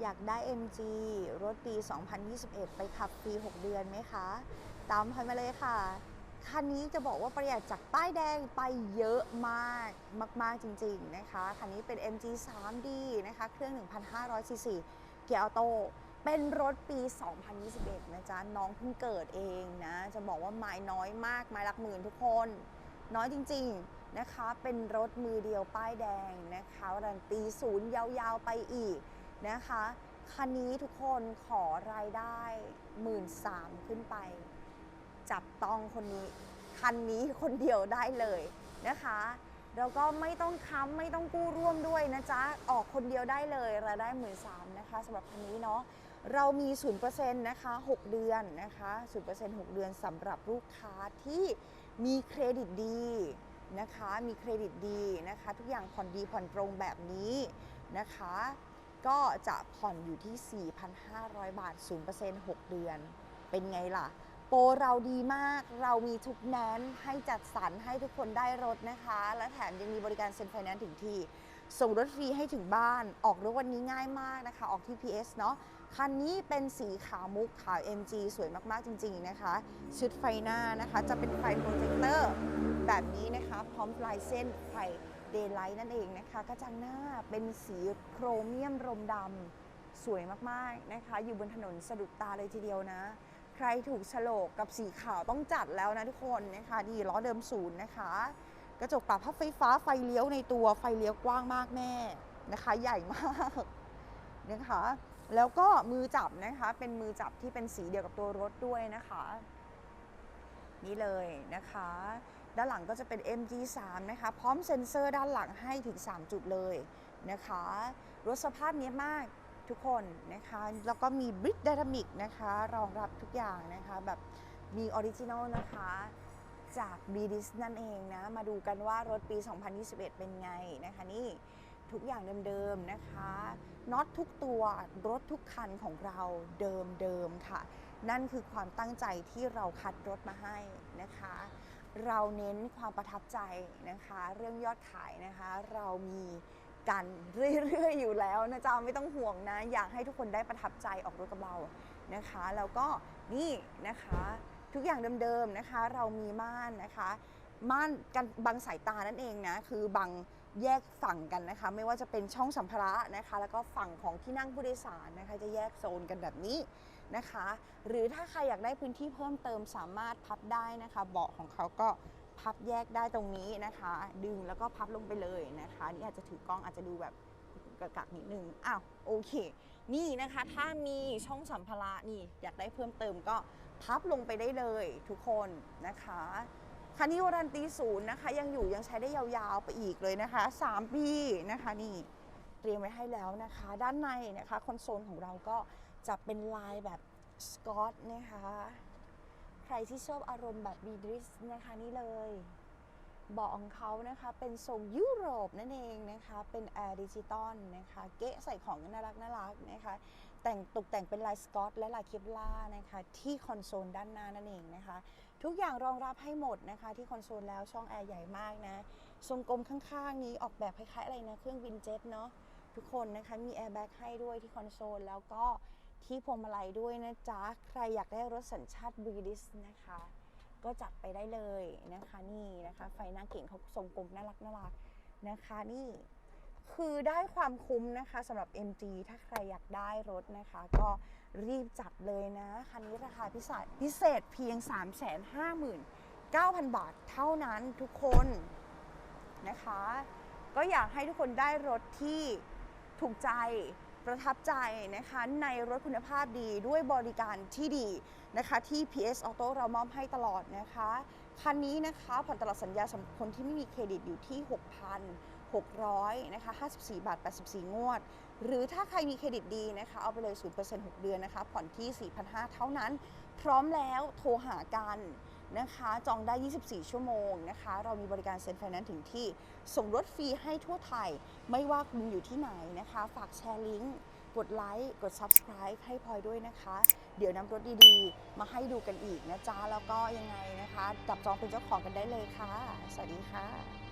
อยากได้ MG รถปี 2021 ไปขับฟรี6 เดือนไหมคะ ตามพอยมาเลยค่ะ คันนี้จะบอกว่าประหยัดจากป้ายแดงไปเยอะมากมาก ๆ จริง ๆ นะคะ คันนี้เป็น MG 3D นะคะ เครื่อง 1,500 ซีซีเกียร์ออโต้เป็นรถปี 2021 นะจ๊ะ น้องเพิ่งเกิดเองนะ จะบอกว่าไม้น้อยมาก ไม้หลักหมื่นทุกคน น้อยจริง ๆ นะคะ เป็นรถมือเดียวป้ายแดงนะคะรันตีศูนย์ยาว ๆ ไปอีก นะคะ คันนี้ทุกคนขอรายได้หมื่นสามขึ้นไป จับต้องคนนี้คันนี้คนเดียวได้เลยนะคะแล้วก็ไม่ต้องค้ำไม่ต้องกู้ร่วมด้วยนะจ๊ะ ออกคนเดียวได้เลยรายได้หมื่นสามนะคะสำหรับคันนี้เนาะเรามี0%นะคะ6 เดือนนะคะ0% 6 เดือนสำหรับลูกค้าที่มีเครดิตดีนะคะ มีเครดิตดีนะคะ ทุกอย่างผ่อนดีผ่อนตรงแบบนี้นะคะ ก็จะผ่อนอยู่ที่ 4,500 บาท 0% 6 เดือน เป็นไงล่ะ โปรเราดีมาก เรามีทุกแนนให้จัดสรรให้ทุกคนได้รถนะคะ และแถมยังมีบริการเซ็นไฟแนนซ์ถึงที่ ส่งรถฟรีให้ถึงบ้าน ออกรถวันนี้ง่ายมากนะคะ ออกที่ PS เนาะ คันนี้เป็นสีขาวมุกขาว MG สวยมากๆจริง ๆนะคะ ชุดไฟหน้านะคะ จะเป็นไฟโปรเจคเตอร์แบบนี้นะคะ พร้อมลายเส้นไฟ เดย์ไลท์นั่นเองนะคะกระจังหน้าเป็นสีโครเมียมรมดำสวยมากๆนะคะ อยู่บนถนนสะดุดตาเลยทีเดียวนะ ใครถูกโฉลกกับสีขาวต้องจัดแล้วนะทุกคนนะคะดีล้อเดิมศูนย์นะคะ กระจกปรับพับไฟฟ้าไฟเลี้ยวในตัวไฟเลี้ยวกว้างมากแม่นะคะ ใหญ่มากนะคะแล้วก็มือจับนะคะเป็นมือจับที่เป็นสีเดียวกับตัวรถด้วยนะคะ นี่เลยนะคะ ด้านหลังก็จะเป็น MG3 นะคะ พร้อมเซ็นเซอร์ด้านหลังให้ถึง 3 จุดเลยนะคะ รถสภาพนี้มากทุกคนนะคะ แล้วก็มีบริดไดนามิกนะคะ รองรับทุกอย่างนะคะ แบบมีออริจินอลนะคะจาก b ีดิสนั่นเองนะ มาดูกันว่ารถปี 2021 เป็นไงนะคะนี่ทุกอย่างเดิมๆนะคะน็อตทุกตัวรถทุกคันของเราเดิมๆค่ะ นั่นคือความตั้งใจที่เราคัดรถมาให้นะคะ เราเน้นความประทับใจนะคะ เรื่องยอดขายนะคะ เรามีกันเรื่อยๆอยู่แล้วนะจ๊ะไม่ต้องห่วงนะ อยากให้ทุกคนได้ประทับใจออกรถกับเรานะคะ แล้วก็นี่นะคะทุกอย่างเดิมๆนะคะ เรามีม่านนะคะม่านกันบังสายตานั่นเองนะคือบังแยกฝั่งกันนะคะ ไม่ว่าจะเป็นช่องสัมภาระนะคะ แล้วก็ฝั่งของที่นั่งผู้โดยสารนะคะ จะแยกโซนกันแบบนี้ นะคะ หรือถ้าใครอยากได้พื้นที่เพิ่มเติมสามารถพับได้นะคะ เบาะของเขาก็พับแยกได้ตรงนี้นะคะ ดึงแล้วก็พับลงไปเลยนะคะนี่อาจจะถือกล้องอาจจะดูแบบกะกะนิดนึงอ้าวโอเค นี่นะคะถ้ามีช่องสัมภาระนี่อยากได้เพิ่มเติมก็พับลงไปได้เลยทุกคนนะคะคันนี้วารันตีศูนย์นะคะ ยังอยู่ยังใช้ได้ยาวๆไปอีกเลยนะคะ 3 ปีนะคะนี่เตรียมไว้ให้แล้วนะคะ ด้านในนะคะคอนโซลของเราก็ จะเป็นลายแบบสกอตนะคะ ใครที่ชอบอารมณ์แบบบีดริสนะคะนี่เลยเบาะของเขานะคะเป็นทรงยุโรปนั่นเองนะคะเป็นแอร์ดิจิตอลนะคะเก๊ะใส่ของน่ารักน่ารักนะคะแต่งตกแต่งเป็นลายสกอตและลายเคปล่านะคะที่คอนโซลด้านหน้านั่นเองนะคะทุกอย่างรองรับให้หมดนะคะที่คอนโซลแล้วช่องแอร์ใหญ่มากนะทรงกลมข้างๆนี้ออกแบบคล้ายๆอะไรนะเครื่องบินเจ็ตเนาะทุกคนนะคะมีแอร์แบ็กให้ด้วยที่คอนโซลแล้วก็ ที่พวงมาลัยด้วยนะจ๊ะ ใครอยากได้รถสัญชาติบริดิสนะคะ ก็จัดไปได้เลยนะคะนี่นะคะ ไฟหน้าเก่งเขาทรงกลมน่ารักน่ารักนะคะนี่คือได้ความคุ้มนะคะสำหรับ MG ถ้าใครอยากได้รถนะคะ ก็รีบจัดเลยนะ คันนี้ราคาพิเศษพิเศษเพียง 359,000 บาทเท่านั้นทุกคนนะคะ ก็อยากให้ทุกคนได้รถที่ถูกใจ ประทับใจนะคะในรถคุณภาพดีด้วยบริการที่ดีนะคะที่ PS Auto เรามอบให้ตลอดนะคะคันนี้นะคะผ่อนตลอดสัญญาสำหรับคนที่ไม่มีเครดิตอยู่ที่ 6,600นะคะ54 บาท 84 งวด หรือถ้าใครมีเครดิตดีนะคะเอาไปเลย 0% 6 เดือนนะคะผ่อนที่ 4,500 เท่านั้น พร้อมแล้วโทรหากัน นะคะ จองได้ 24 ชั่วโมงนะคะ เรามีบริการเซ็นไฟแนนซ์ถึงที่ส่งรถฟรีให้ทั่วไทย ไม่ว่าคุณอยู่ที่ไหนนะคะ ฝากแชร์ลิงก์กดไลค์กด Subscribe ให้พลอยด้วยนะคะ เดี๋ยวนำรถดีๆ มาให้ดูกันอีกนะจ๊ะ แล้วก็ยังไงนะคะ จับจองเป็นเจ้าของกันได้เลยค่ะ สวัสดีค่ะ